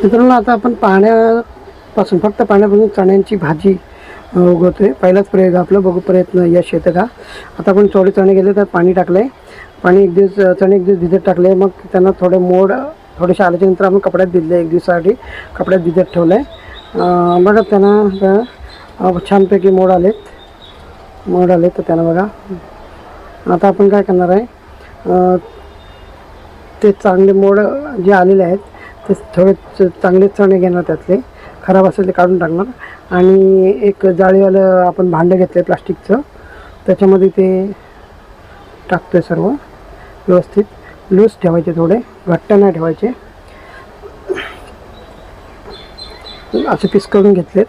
मित्रांनो आता आपण पाण्यापासून फक्त पाण्यापासून चण्यांची भाजी उगवतोय. पहिलाच प्रयोग आपला बघू प्रयत्न यश येतं का आता आपण थोडे चणे गेले तर पाणी टाकलंय. पाणी एक दिवस चणे एक दिवस भिजत टाकले मग त्यांना थोडे मोड थोडेसे आल्याच्यानंतर आपण कपड्यात भिजले एक दिवसासाठी. कपड्यात भिजत ठेवलं आहे बघा त्यांना छानपैकी मोड आलेत. मोड आले तर त्यांना बघा. आता आपण काय करणार आहे? ते चांगले मोड जे आलेले आहेत ते थोडे चांगले चणे घेणार त्यातले. खराब असेल ते काढून टाकणार. आणि एक जाळीवालं आपण भांडं घेतलं आहे प्लास्टिकचं. त्याच्यामध्ये ते टाकतो आहे सर्व. व्यवस्थित. लूज ठेवायचे थोडे. घट्ट नाही ठेवायचे. असे पीस करून घेतलेत.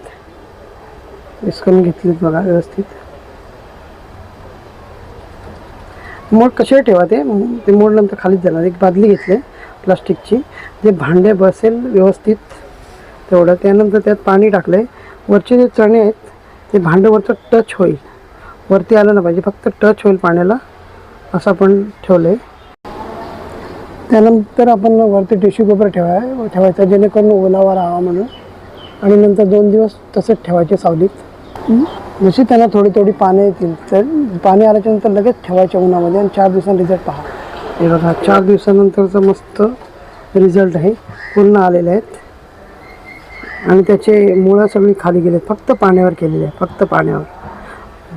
पीस करून घेतलेत बघा व्यवस्थित. मोड कसे ठेवा ते? ते मोड नंतर खालीच जाणार. एक बादली घेतली. प्लास्टिकची जे भांडे बसेल व्यवस्थित तेवढं. त्यानंतर त्यात पाणी टाकलं आहे वरचे जे चणे आहेत ते भांडंवरचं टच होईल. वरती आलं ना पाहिजे फक्त टच होईल पाण्याला असं आपण ठेवलं आहे त्यानंतर आपण वरती टिश्यू पेपर ठेवाय ठेवायचा जेणेकरून ओलावा राहावा म्हणून. आणि नंतर दोन दिवस तसेच ठेवायचे सावलीत. जशी त्यांना थोडी थोडी पाने येतील तर पाणी आल्याच्यानंतर लगेच ठेवायच्या उन्हामध्ये आणि चार दिवसांनी रिझल्ट पहा. हे बघा चार दिवसानंतरचं मस्त रिझल्ट आहे. पूर्ण आलेले आहेत. आणि त्याचे मुळं सगळी खाली गेले फक्त पाण्यावर केलेले आहे फक्त पाण्यावर.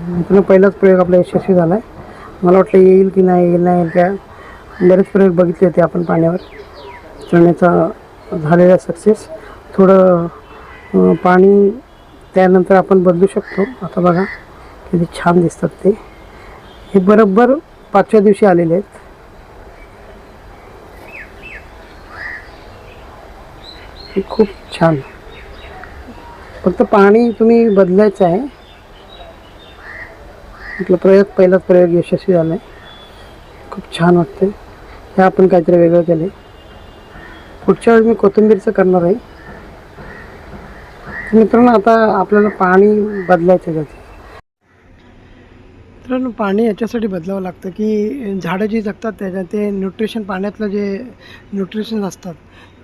मित्रांनो पहिलाच प्रयोग आपला यशस्वी झाला आहे मला वाटलं येईल की नाही येईल नाही येईल काय. बरेच प्रयोग बघितले होते आपण पाण्यावर. चण्याचा झालेला सक्सेस थोडं पाणी त्यानंतर आपण बदलू शकतो. आता बघा किती छान दिसतात ते. हे बरोबर पाचव्या दिवशी आलेले आहेत. हे खूप छान. फक्त पाणी तुम्ही बदलायचं आहे. आपला प्रयोग पहिलाच प्रयोग यशस्वी झाला आहे खूप छान वाटते हे आपण काहीतरी वेगळं केलं पुढच्या वेळी मी कोथिंबीरचं करणार आहे. मित्रांनो आता आपल्याला पाणी बदलायचं आहे. त्याचं मित्रांनो पाणी याच्यासाठी बदलावं लागतं की झाडं जी जगतात त्याच्या ते न्यूट्रिशन पाण्यातलं जे न्यूट्रिशन असतात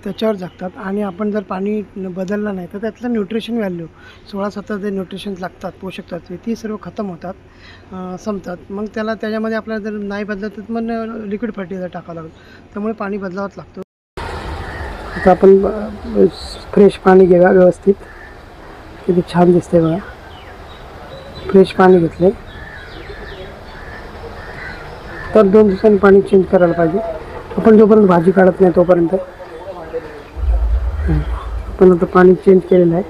त्याच्यावर जगतात आणि आपण जर पाणी बदललं नाही तर त्यातलं न्यूट्रिशन व्हॅल्यू सोळा सतरा जे न्यूट्रिशन लागतात पोषक तत्वे ती सर्व खतम होतात संपतात. मग त्याला त्याच्यामध्ये आपल्याला जर नाही बदलत तर मग लिक्विड फर्टिलायझर टाकावं लागतं त्यामुळे पाणी बदलावंच लागतं. आता आपण फ्रेश पाणी घेऊया व्यवस्थित. किती छान दिसते बघा. फ्रेश पाणी घेतले तर दोन दिवसांनी पाणी चेंज करायला पाहिजे. आपण जोपर्यंत भाजी काढत नाही तोपर्यंत. पण आपण आता पाणी चेंज केलेलं आहे.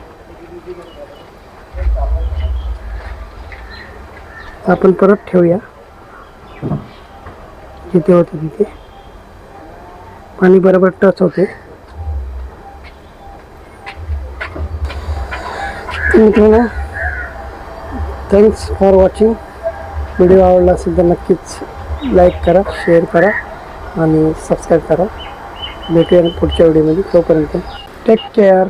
आपण परत ठेवूया. जिथे होतं तिथे. पाणी बरोबर टच होते. तर मित्रांनो थँक्स फॉर वॉचिंग व्हिडिओ आवडला असेल तर नक्कीच लाईक करा शेअर करा आणि सबस्क्राईब करा. भेटूया पुढच्या व्हिडिओमध्ये तोपर्यंत टेक केअर